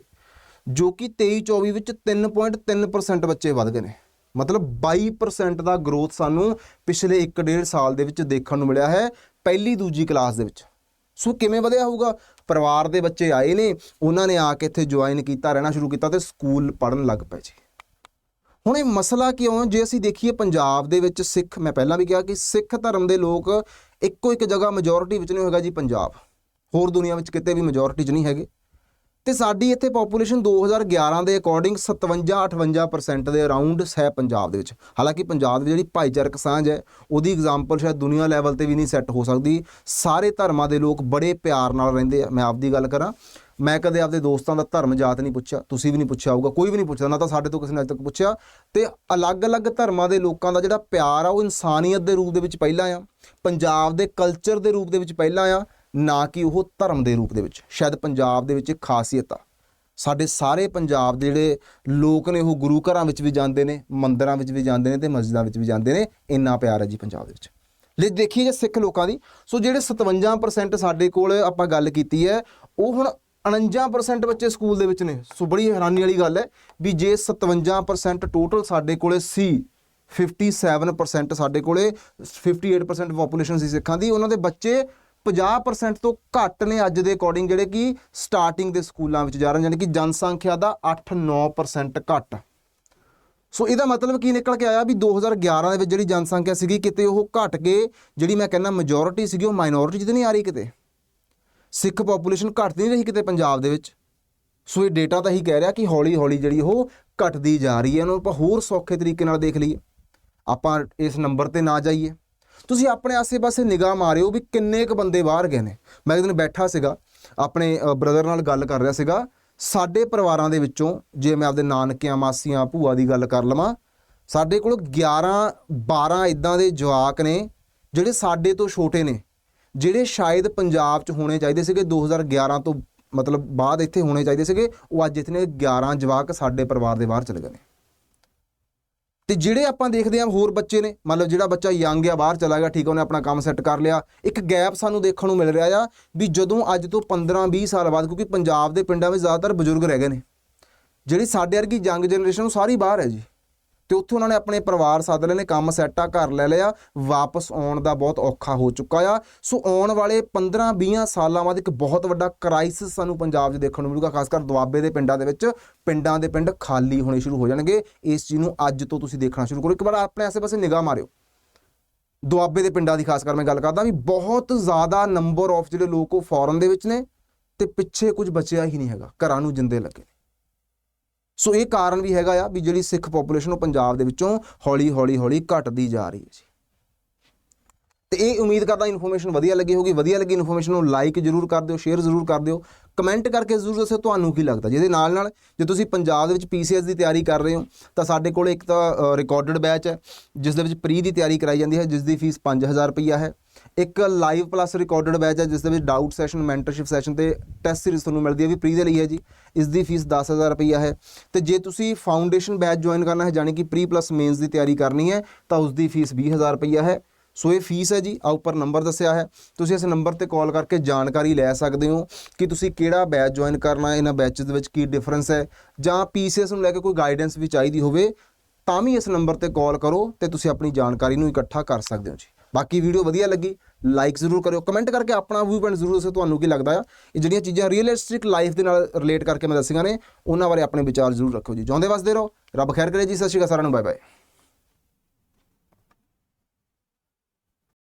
ਜੋ ਕਿ 23-24 ਵਿੱਚ 3.3% ਬੱਚੇ ਵੱਧ ਗਏ ਨੇ। ਮਤਲਬ 22% ਦਾ ਗਰੋਥ ਸਾਨੂੰ ਪਿਛਲੇ 1.5 ਸਾਲ ਦੇ ਵਿੱਚ ਦੇਖਣ ਨੂੰ ਮਿਲਿਆ ਹੈ, ਪਹਿਲੀ ਦੂਜੀ ਕਲਾਸ ਦੇ ਵਿੱਚ। ਸੋ ਕਿਵੇਂ ਵਧਿਆ ਹੋਊਗਾ? ਪਰਿਵਾਰ ਦੇ ਬੱਚੇ ਆਏ ਨੇ, ਉਹਨਾਂ ਨੇ ਆ ਕੇ ਇੱਥੇ ਜੁਆਇਨ ਕੀਤਾ, ਰਹਿਣਾ ਸ਼ੁਰੂ ਕੀਤਾ ਤੇ ਸਕੂਲ ਪੜਨ ਲੱਗ ਪਏ ਜੀ। ਹੁਣ ਇਹ ਮਸਲਾ ਕਿਉਂ ਜੇ ਅਸੀਂ ਦੇਖੀਏ ਪੰਜਾਬ ਦੇ ਵਿੱਚ ਸਿੱਖ, ਮੈਂ ਪਹਿਲਾਂ ਵੀ ਕਿਹਾ ਕਿ ਸਿੱਖ ਧਰਮ ਦੇ ਲੋਕ ਇੱਕੋ ਇੱਕ ਜਗ੍ਹਾ ਮੈਜੋਰਿਟੀ ਵਿੱਚ ਨਹੀਂ ਹੋਏਗਾ ਜੀ ਪੰਜਾਬ। ਹੋਰ ਦੁਨੀਆ ਵਿੱਚ ਕਿਤੇ ਵੀ ਮੈਜੋਰਿਟੀ 'ਚ ਨਹੀਂ ਹੈਗੇ। ਤੇ ਸਾਡੀ ਇੱਥੇ ਪੋਪੂਲੇਸ਼ਨ 2011 ਦੇ ਅਕੋਰਡਿੰਗ 57-58% ਦੇ ਅਰਾਊਂਡ ਹੈ ਪੰਜਾਬ ਦੇ ਵਿੱਚ। ਹਾਲਾਂਕਿ ਪੰਜਾਬ ਦੀ ਜਿਹੜੀ ਭਾਈਚਾਰਕ ਸਾਂਝ ਹੈ, ਉਹਦੀ ਐਗਜ਼ਾਮਪਲ ਸ਼ਾਇਦ ਦੁਨੀਆ ਲੈਵਲ ਤੇ ਵੀ ਨਹੀਂ ਸੈੱਟ ਹੋ ਸਕਦੀ। ਸਾਰੇ ਧਰਮਾਂ ਦੇ ਲੋਕ ਬੜੇ ਪਿਆਰ ਨਾਲ ਰਹਿੰਦੇ ਆ। ਮੈਂ ਆਪਦੀ ਗੱਲ ਕਰਾਂ। ਮੈਂ ਕਦੇ ਆਪਦੇ ਦੋਸਤਾਂ ਦਾ ਧਰਮ ਜਾਤ ਨਹੀਂ ਪੁੱਛਿਆ, ਤੁਸੀਂ ਵੀ ਨਹੀਂ ਪੁੱਛਿਆ ਹੋਊਗਾ, ਕੋਈ ਵੀ ਨਹੀਂ ਪੁੱਛਦਾ ਨਾ ਤਾਂ ਸਾਡੇ ਤੋਂ ਕਿਸੇ ਨੇ ਅੱਜ ਤੱਕ ਪੁੱਛਿਆ। ਤੇ ਅਲੱਗ-ਅਲੱਗ ਧਰਮਾਂ ਦੇ ਲੋਕਾਂ ਦਾ ਜਿਹੜਾ ਪਿਆਰ ਆ, ਉਹ ਇਨਸਾਨੀਅਤ ਦੇ ਰੂਪ ਦੇ ਵਿੱਚ ਪਹਿਲਾਂ ਆ, ਪੰਜਾਬ ਦੇ ਕਲਚਰ ਦੇ ਰੂਪ ਦੇ ਵਿੱਚ ਪਹਿਲਾਂ ਆ, ਨਾ ਕਿ ਉਹ ਧਰਮ ਦੇ ਰੂਪ ਦੇ ਵਿੱਚ, ਸ਼ਾਇਦ ਪੰਜਾਬ ਦੇ ਵਿੱਚ ਇੱਕ ਖਾਸੀਅਤ ਆ। ਸਾਡੇ ਸਾਰੇ ਪੰਜਾਬ ਦੇ ਜਿਹੜੇ ਲੋਕ ਨੇ, ਉਹ ਗੁਰੂ ਘਰਾਂ ਵਿੱਚ ਵੀ ਜਾਂਦੇ ਨੇ, ਮੰਦਰਾਂ ਵਿੱਚ ਵੀ ਜਾਂਦੇ ਨੇ ਤੇ ਮਸਜਿਦਾਂ ਵਿੱਚ ਵੀ ਜਾਂਦੇ ਨੇ, ਇੰਨਾ ਪਿਆਰ ਹੈ ਜੀ ਪੰਜਾਬ ਦੇ ਵਿੱਚ। ਲੈ ਦੇਖੀਏ ਜੇ ਸਿੱਖ ਲੋਕਾਂ ਦੀ, ਸੋ ਜਿਹੜੇ 57% ਸਾਡੇ ਕੋਲ ਆਪਾਂ ਗੱਲ ਕੀਤੀ ਹੈ, ਉਹ ਹੁਣ 49% ਬੱਚੇ ਸਕੂਲ ਦੇ ਵਿੱਚ ਨੇ। ਸੋ ਬੜੀ ਹੈਰਾਨੀ ਵਾਲੀ ਗੱਲ ਹੈ ਵੀ ਜੇ 57% ਟੋਟਲ ਸਾਡੇ ਕੋਲੇ ਸੀ 57% ਸਾਡੇ ਕੋਲੇ 58% ਪੋਪੂਲੇਸ਼ਨ ਸੀ ਸਿੱਖਾਂ ਦੀ, ਉਹਨਾਂ ਦੇ ਬੱਚੇ 50% ਤੋਂ ਘੱਟ ਨੇ ਅੱਜ ਦੇ ਅਕੋਰਡਿੰਗ ਜਿਹੜੇ ਕਿ ਸਟਾਰਟਿੰਗ ਦੇ ਸਕੂਲਾਂ ਵਿੱਚ ਜਾ ਰਹੇ ਨੇ, ਯਾਨੀ ਕਿ ਜਨਸੰਖਿਆ ਦਾ 8-9% ਘੱਟ। ਸੋ ਇਹਦਾ ਮਤਲਬ ਕੀ ਨਿਕਲ ਕੇ ਆਇਆ ਵੀ 2011 ਦੇ ਵਿੱਚ ਜਿਹੜੀ ਜਨਸੰਖਿਆ ਸੀਗੀ, ਕਿਤੇ ਉਹ ਘਟ ਕੇ ਜਿਹੜੀ ਮੈਂ ਕਹਿੰਦਾ ਮੈਜੋਰਿਟੀ ਸੀਗੀ, ਉਹ ਮਾਈਨੋਰਿਟੀ 'ਚ ਤਾਂ ਨਹੀਂ ਆ ਰਹੀ ਕਿਤੇ। ਸਿੱਖ ਪੋਪੂਲੇਸ਼ਨ ਘਟ ਨਹੀਂ ਰਹੀ ਕਿਤੇ ਪੰਜਾਬ ਦੇ ਵਿੱਚ। ਸੋ ਇਹ ਡੇਟਾ ਤਾਂ ਹੀ ਕਹਿ ਰਿਹਾ ਕਿ ਹੌਲੀ ਹੌਲੀ ਜਿਹੜੀ ਉਹ ਘਟਦੀ ਜਾ ਰਹੀ ਹੈ। ਇਹਨੂੰ ਆਪਾਂ ਹੋਰ ਸੌਖੇ ਤਰੀਕੇ ਨਾਲ ਦੇਖ ਲਈਏ। ਆਪਾਂ ਇਸ ਨੰਬਰ ਤੇ ਨਾ ਜਾਈਏ। ਤੁਸੀਂ ਆਪਣੇ ਆਸੇ-ਪਾਸੇ ਨਿਗਾਹ ਮਾਰਿਓ ਵੀ ਕਿੰਨੇ ਕੁ ਬੰਦੇ ਬਾਹਰ ਗਏ ਨੇ। ਮੈਂ ਇੱਕ ਦਿਨ ਬੈਠਾ ਸੀਗਾ, ਆਪਣੇ ਬ੍ਰਦਰ ਨਾਲ ਗੱਲ ਕਰ ਰਿਹਾ ਸੀਗਾ। ਸਾਡੇ ਪਰਿਵਾਰਾਂ ਦੇ ਵਿੱਚੋਂ ਜੇ ਮੈਂ ਆਪਦੇ ਨਾਨਕਿਆਂ, ਮਾਸੀਆਂ, ਭੂਆ ਦੀ ਗੱਲ ਕਰ ਲਵਾਂ, ਸਾਡੇ ਕੋਲ 11 12 ਇਦਾਂ ਦੇ ਜਵਾਕ ਨੇ ਜਿਹੜੇ ਸਾਡੇ ਤੋਂ ਛੋਟੇ ਨੇ। ਜਿਹੜੇ ਸ਼ਾਇਦ ਪੰਜਾਬ 'ਚ ਹੋਣੇ ਚਾਹੀਦੇ ਸੀਗੇ 2011 ਤੋਂ ਮਤਲਬ ਬਾਅਦ ਇੱਥੇ ਹੋਣੇ ਚਾਹੀਦੇ ਸੀਗੇ, ਉਹ ਅੱਜ ਇੱਥੇ ਨੇ 11 ਜਵਾਕ ਸਾਡੇ ਪਰਿਵਾਰ ਦੇ ਬਾਹਰ ਚਲੇ ਗਏ ਨੇ। ਤੇ ਜਿਹੜੇ ਆਪਾਂ ਦੇਖਦੇ ਹਾਂ ਹੋਰ ਬੱਚੇ ਨੇ, ਮਤਲਬ ਜਿਹੜਾ ਬੱਚਾ ਯੰਗ ਆ, ਬਾਹਰ ਚਲਾ ਗਿਆ, ਠੀਕ ਆ, ਉਹਨੇ ਆਪਣਾ ਕੰਮ ਸੈੱਟ ਕਰ ਲਿਆ, ਇੱਕ ਗੈਪ ਸਾਨੂੰ ਦੇਖਣ ਨੂੰ ਮਿਲ ਰਿਹਾ ਆ ਵੀ ਜਦੋਂ ਅੱਜ ਤੋਂ 15 20 ਸਾਲ ਬਾਅਦ, ਕਿਉਂਕਿ ਪੰਜਾਬ ਦੇ ਪਿੰਡਾਂ ਵਿੱਚ ਜ਼ਿਆਦਾਤਰ ਬਜ਼ੁਰਗ ਰਹਿ ਗਏ ਨੇ। ਜਿਹੜੀ ਸਾਡੇ ਵਰਗੀ ਯੰਗ ਜਨਰੇਸ਼ਨ, ਉਹ ਸਾਰੀ ਬਾਹਰ ਹੈ ਜੀ। ਤੇ ਉੱਥੇ ਉਹਨਾਂ ਨੇ ਆਪਣੇ ਪਰਿਵਾਰ ਸੱਦ ਲਏ ਨੇ ਕੰਮ ਸੈੱਟ ਆ ਘਰ ਲੈ ਲਿਆ, ਵਾਪਸ ਆਉਣ ਦਾ ਬਹੁਤ ਔਖਾ ਹੋ ਚੁੱਕਾ ਆ। ਸੋ ਆਉਣ ਵਾਲੇ 15-20 ਸਾਲਾਂ ਬਾਅਦ ਇੱਕ ਬਹੁਤ ਵੱਡਾ ਕ੍ਰਾਈਸਿਸ ਸਾਨੂੰ ਪੰਜਾਬ 'ਚ ਦੇਖਣ ਨੂੰ ਮਿਲੂਗਾ ਖਾਸ ਕਰ ਦੁਆਬੇ ਦੇ ਪਿੰਡਾਂ ਦੇ ਵਿੱਚ। ਪਿੰਡਾਂ ਦੇ ਪਿੰਡ ਖਾਲੀ ਹੋਣੇ ਸ਼ੁਰੂ ਹੋ ਜਾਣਗੇ। ਇਸ ਚੀਜ਼ ਨੂੰ ਅੱਜ ਤੋਂ ਤੁਸੀਂ ਦੇਖਣਾ ਸ਼ੁਰੂ ਕਰੋ। ਇੱਕ ਵਾਰ ਆਪਣੇ ਆਸੇ-ਪਾਸੇ ਨਿਗਾਹ ਮਾਰਿਓ। ਦੁਆਬੇ ਦੇ ਪਿੰਡਾਂ ਦੀ ਖਾਸ ਕਰ ਮੈਂ ਗੱਲ ਕਰਦਾ ਵੀ ਬਹੁਤ ਜ਼ਿਆਦਾ ਨੰਬਰ ਆਫ ਜਿਹੜੇ ਲੋਕ ਉਹ ਫੋਰਨ ਦੇ ਵਿੱਚ ਨੇ ਤੇ ਪਿੱਛੇ ਕੁਝ ਬਚਿਆ ਹੀ ਨਹੀਂ ਹੈਗਾ। ਘਰਾਂ ਨੂੰ ਜਿੰਦੇ ਲੱਗੇ ਨੇ। ਸੋ ਇਹ ਕਾਰਨ ਵੀ ਹੈਗਾ ਆ ਵੀ ਜਿਹੜੀ ਸਿੱਖ ਪੋਪੂਲੇਸ਼ਨ ਉਹ ਪੰਜਾਬ ਦੇ ਵਿੱਚੋਂ ਹੌਲੀ ਹੌਲੀ ਹੌਲੀ ਘਟਦੀ ਜਾ ਰਹੀ ਹੈ ਜੀ। ਤੇ ਇਹ ਉਮੀਦ ਕਰਦਾ ਇਨਫੋਰਮੇਸ਼ਨ ਵਧੀਆ ਲੱਗੀ ਹੋਗੀ ਵਧੀਆ ਲੱਗੀ ਇਨਫੋਰਮੇਸ਼ਨ ਨੂੰ ਲਾਈਕ ਜਰੂਰ ਕਰ ਦਿਓ ਸ਼ੇਅਰ ਜਰੂਰ ਕਰ ਦਿਓ। ਕਮੈਂਟ ਕਰਕੇ ਜ਼ਰੂਰ ਦੱਸਿਓ ਤੁਹਾਨੂੰ ਕੀ ਲੱਗਦਾ। ਜਿਹਦੇ ਨਾਲ ਨਾਲ ਜੇ ਤੁਸੀਂ ਪੰਜਾਬ ਦੇ ਵਿੱਚ ਪੀਸੀਐਸ ਦੀ ਤਿਆਰੀ ਕਰ ਰਹੇ ਹੋ, ਤਾਂ ਸਾਡੇ ਕੋਲ ਇੱਕ ਤਾਂ ਰਿਕਾਰਡਡ ਬੈਚ ਹੈ, ਜਿਸ ਦੇ ਵਿੱਚ ਪ੍ਰੀ ਦੀ ਤਿਆਰੀ ਕਰਾਈ ਜਾਂਦੀ ਹੈ, ਜਿਸ ਦੀ ਫੀਸ 5000 ਰੁਪਈਆ ਹੈ। ਇੱਕ ਲਾਈਵ ਪਲੱਸ ਰਿਕਾਰਡਡ ਬੈਚ ਹੈ, ਜਿਸ ਦੇ ਵਿੱਚ ਡਾਊਟ ਸੈਸ਼ਨ ਮੈਂਟਰਸ਼ਿਪ ਸੈਸ਼ਨ ਤੇ ਟੈਸਟ ਸੀਰੀਜ਼ ਤੁਹਾਨੂੰ ਮਿਲਦੀ ਹੈ। ਵੀ ਪ੍ਰੀ ਦੇ ਲਈ ਹੈ ਜੀ। ਇਸ ਦੀ ਫੀਸ 10000 ਰੁਪਈਆ ਹੈ। ਤੇ ਜੇ ਤੁਸੀਂ ਫਾਊਂਡੇਸ਼ਨ ਬੈਚ ਜੁਆਇਨ ਕਰਨਾ ਹੈ ਜਾਨੀ ਕਿ ਪ੍ਰੀ ਪਲੱਸ ਮੇਨਸ ਦੀ ਤਿਆਰੀ ਕਰਨੀ ਹੈ, ਤਾਂ ਉਸ ਦੀ ਫੀਸ 20000 ਰੁਪਈਆ ਹੈ। ਸੋ ਇਹ ਫੀਸ ਹੈ ਜੀ। ਆ ਉੱਪਰ ਨੰਬਰ ਦੱਸਿਆ ਹੈ। ਤੁਸੀਂ ਇਸ ਨੰਬਰ ਤੇ ਕਾਲ ਕਰਕੇ ਜਾਣਕਾਰੀ ਲੈ ਸਕਦੇ ਹੋ ਕਿ ਤੁਸੀਂ ਕਿਹੜਾ ਬੈਚ ਜੁਆਇਨ ਕਰਨਾ ਹੈ, ਇਹਨਾਂ ਬੈਚਸ ਦੇ ਵਿੱਚ ਕੀ ਡਿਫਰੈਂਸ ਹੈ, ਜਾਂ ਪੀਸੀਐਸ ਨੂੰ ਲੈ ਕੇ ਕੋਈ ਗਾਈਡੈਂਸ ਵੀ ਚਾਹੀਦੀ ਹੋਵੇ, ਤਾਂ ਵੀ ਇਸ ਨੰਬਰ ਤੇ ਕਾਲ ਕਰੋ ਤੇ ਤੁਸੀਂ ਆਪਣੀ ਜਾਣਕਾਰੀ ਨੂੰ ਇਕੱਠਾ ਕਰ ਸਕਦੇ ਹੋ ਜੀ। ਬਾਕੀ ਵੀਡੀਓ ਵਧੀਆ ਲੱਗੀ ਲਾਈਕ ਜ਼ਰੂਰ ਕਰਿਓ ਕਮੈਂਟ ਕਰਕੇ ਆਪਣਾ ਵਿਊ ਪੁਆਇੰਟ ਜ਼ਰੂਰ ਦੱਸੋ ਤੁਹਾਨੂੰ ਕੀ ਲੱਗਦਾ ਆ। ਇਹ ਜਿਹੜੀਆਂ ਚੀਜ਼ਾਂ ਰੀਅਲਿਸਟਿਕ ਲਾਈਫ ਦੇ ਨਾਲ ਰਿਲੇਟ ਕਰਕੇ ਮੈਂ ਦੱਸੀਆਂ ਨੇ, ਉਹਨਾਂ ਬਾਰੇ ਆਪਣੇ ਵਿਚਾਰ ਜ਼ਰੂਰ ਰੱਖੋ ਜੀ। ਜਿਉਂਦੇ ਵਸਦੇ ਰਹੋ, ਰੱਬ ਖੈਰ ਕਰੇ ਜੀ, ਸਤਿ ਸ਼੍ਰੀ ਅਕਾਲ ਸਾਰਿਆਂ ਨੂੰ ਬਾਏ ਬਾਏ